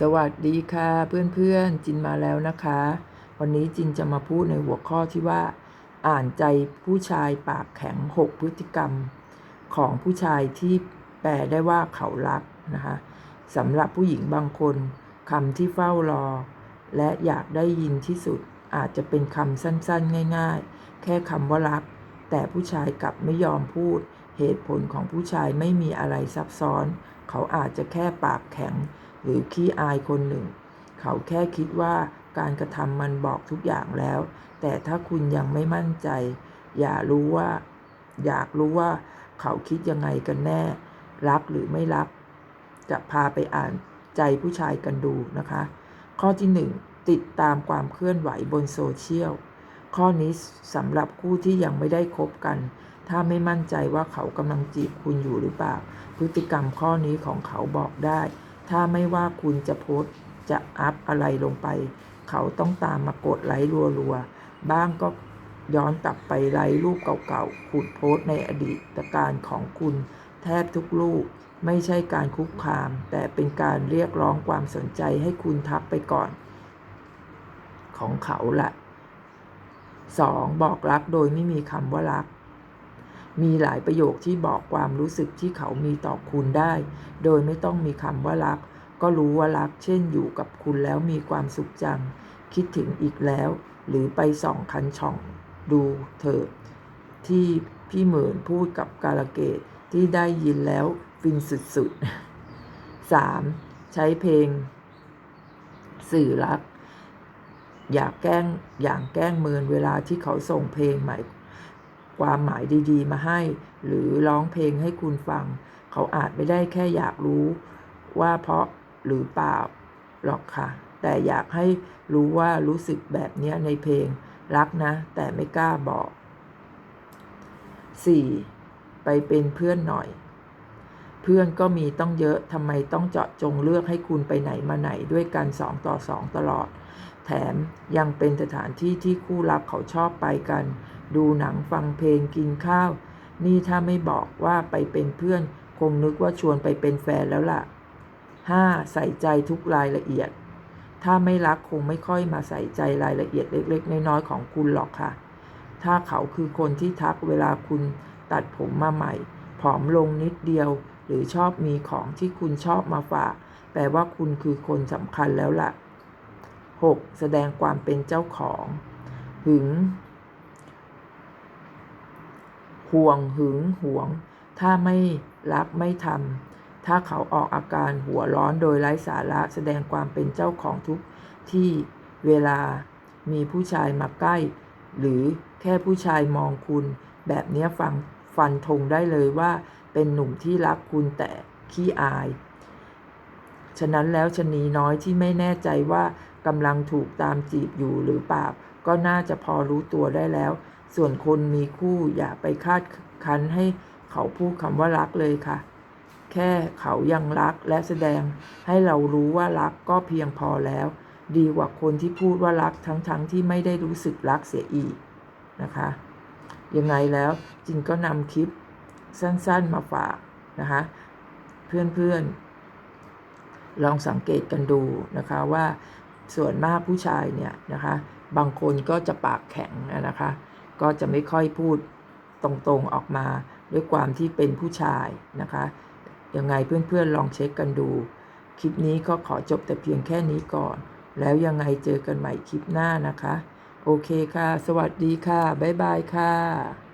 สวัสดีค่ะเพื่อนๆ จินมาแล้วนะคะ วันนี้จินจะมาพูดในหัวข้อที่ว่า อ่านใจผู้ชายปากแข็ง 6 พฤติกรรม ของผู้ชายที่แปลได้ว่าเขารักนะคะสำหรับผู้หญิงบางคนคำที่เฝ้ารอ และอยากได้ยินที่สุดอาจจะเป็นคำสั้นๆ ง่ายๆ แค่คำว่ารัก แต่ผู้ชายกลับไม่ยอมพูด เหตุผลของผู้ชายไม่มีอะไรซับซ้อน เขาอาจจะแค่ปากแข็ง หรือขี้อายคนหนึ่ง เขาแค่คิดว่าการกระทำมันบอกทุกอย่างแล้ว แต่ถ้าคุณยังไม่มั่นใจ อย่ารู้ว่า อยากรู้ว่า เขาคิดยังไงกันแน่ รักหรือไม่รัก จะพาไปอ่านใจผู้ชายกันดูนะคะ ข้อที่ 1 ติดตามความเคลื่อนไหวบนโซเชียลข้อนี้สำหรับคู่ที่ยังไม่ได้คบกัน ถ้าไม่มั่นใจว่าเขากำลังจีบคุณอยู่หรือเปล่า พฤติกรรมข้อนี้ของเขาบอกได้ ถ้าไม่ว่าคุณจะโพสจะอัพอะไรลงไป เขาต้องตามมากดไลค์รัวๆ บ้างก็ย้อนกลับไปไลค์รูปเก่าๆ ขุดโพสในอดีตการของคุณ แทบทุกรูปไม่ใช่การคุกคาม แต่เป็นการเรียกร้องความสนใจให้คุณทักไปก่อน ของเขาละ 2. บอกรักโดยไม่มีคำว่ารัก มีหลายประโยคที่บอกความรู้สึกที่เขามีต่อคุณได้ โดยไม่ต้องมีคำว่ารัก ก็รู้ว่ารัก เช่นอยู่กับคุณแล้วมีความสุขจัง คิดถึงอีกแล้ว หรือไปส่องคันช่องดูเถอะที่พี่เหมือนพูดกับกาลเกตที่ได้ยินแล้วฟินสุดๆ 3. ใช้เพลง สื่อรัก อยากแกล้งอย่างแกล้งเมินเวลาที่เขาส่งเพลงใหม่ ความหมายดีๆ มาให้ หรือร้องเพลงให้คุณฟัง เขาอาจไม่ได้แค่อยากรู้ว่าเพราะหรือเปล่าหรอกค่ะ แต่อยากให้รู้ว่ารู้สึกแบบนี้ในเพลงรักนะ แต่ไม่กล้าบอก 4. ไปเป็นเพื่อนหน่อย เพื่อนก็มีต้องเยอะทำไมต้องเจาะจงเลือกให้คุณไปไหนมาไหนด้วยกันสองต่อสองตลอด แถมยังเป็นสถานที่ที่คู่รักเขาชอบไปกัน ดูหนังฟังเพลงกินข้าว นี่ถ้าไม่บอกว่าไปเป็นเพื่อน คงนึกว่าชวนไปเป็นแฟนแล้วล่ะ 5. ใส่ใจทุกรายละเอียด ถ้าไม่รักคงไม่ค่อยมาใส่ใจรายละเอียดเล็ก ๆ น้อยๆของคุณหรอกค่ะ ถ้าเขาคือคนที่ทักเวลาคุณตัดผมมาใหม่ ผอมลงนิดเดียว หรือชอบมีของที่คุณชอบมาฝาก แปลว่าคุณคือคนสำคัญแล้วล่ะ 6. แสดงความเป็นเจ้าของ หึง ห่วงหึงหวง ถ้าไม่รักไม่ทำถ้าเขาออกอาการหัวร้อนโดยไร้สาระแสดงความเป็นเจ้าของทุกที่เวลามีผู้ชายมาใกล้ หรือแค่ผู้ชายมองคุณ แบบนี้ฟังฟันธงได้เลยว่า เป็นหนุ่มที่รักคุณแต่ขี้อาย ฉะนั้นแล้วชนีน้อยที่ไม่แน่ใจว่ากำลังถูกตามจีบอยู่หรือเปล่า ก็น่าจะพอรู้ตัวได้แล้ว ส่วนคนมีคู่อย่าไปคาดคั้นให้เขาพูดคำว่ารักเลยค่ะ แค่เขายังรักและแสดงให้เรารู้ว่ารักก็เพียงพอแล้ว ดีกว่าคนที่พูดว่ารักทั้งๆทที่ไม่ได้รู้สึกรักเสียอีกนะคะ ยังไงแล้วจินก็นำคลิปสั้นๆมาฝากนะคะ เพื่อนๆ ลองสังเกตกันดูนะคะว่าส่วนมากผู้ชายเนี่ยนะคะ บางคนก็จะปากแข็งนะคะ ก็จะไม่ค่อยพูดตรงๆออกมาด้วยความที่เป็นผู้ชายนะคะยังไงเพื่อนๆลองเช็คกันดู คลิปนี้ก็ขอจบแต่เพียงแค่นี้ก่อน แล้วยังไงเจอกันใหม่คลิปหน้านะคะ โอเคค่ะ สวัสดีค่ะ บ๊ายบายค่ะ